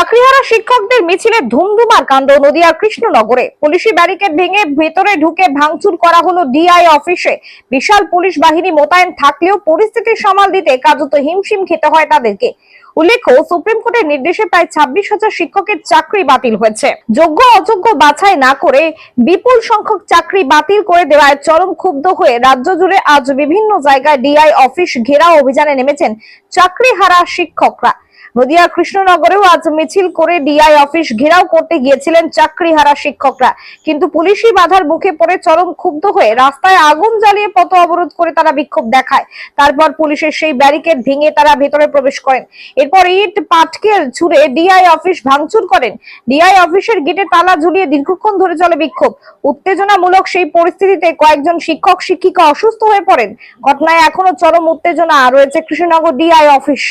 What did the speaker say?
চাকরিহারা শিক্ষকদের মিছিলে ধুমধুমার কাণ্ড। নদিয়ার কৃষ্ণনগরে পুলিশি ব্যারিকেড ভেঙে ভেতরে ঢুকে ভাঙচুর করা হলো ডিআই অফিসে। বিশাল পুলিশ বাহিনী মোতায়েন থাকলেও পরিস্থিতি সামাল দিতে কার্যত হিমশিম খেতে হয় তাদেরকে। উল্লেখ্য, সুপ্রিম কোর্টের নির্দেশে প্রায় ছাব্বিশ হাজার শিক্ষকের চাকরি বাতিল হয়েছে। যোগ্য অযোগ্য বাছাই না করে বিপুল সংখ্যক চাকরি বাতিল করে দেওয়ায় চরম ক্ষুব্ধ হয়ে রাজ্য জুড়ে আজ বিভিন্ন জায়গায় ডিআই অফিস ঘেরাও অভিযানে নেমেছেন চাকরি হারা শিক্ষকরা। নদিয়া কৃষ্ণনগরেও আজ মিছিল করে ডিআই অফিস ঘেরাও করতে গিয়েছিলেন চাকরিহারা শিক্ষকরা। কিন্তু পুলিশি বাধার মুখে পড়ে চরম ক্ষুব্ধ হয়ে রাস্তায় আগুন জ্বালিয়ে পথ অবরোধ করে তারা বিক্ষোভ দেখায়। তারপর পুলিশের সেই ব্যারিকেড ভেঙে তারা ভেতরে প্রবেশ করেন। এরপর ইট পাটকেল ছুড়ে ডিআই অফিস ভাঙচুর করেন। ডিআই অফিসের গেটে তালা ঝুলিয়ে দীর্ঘক্ষণ ধরে চলে বিক্ষোভ। উত্তেজনামূলক সেই পরিস্থিতিতে কয়েকজন শিক্ষক, শিক্ষিকা অসুস্থ হয়ে পড়েন। ঘটনায় এখনও চরম উত্তেজনা রয়েছে কৃষ্ণনগর ডিআই অফিস।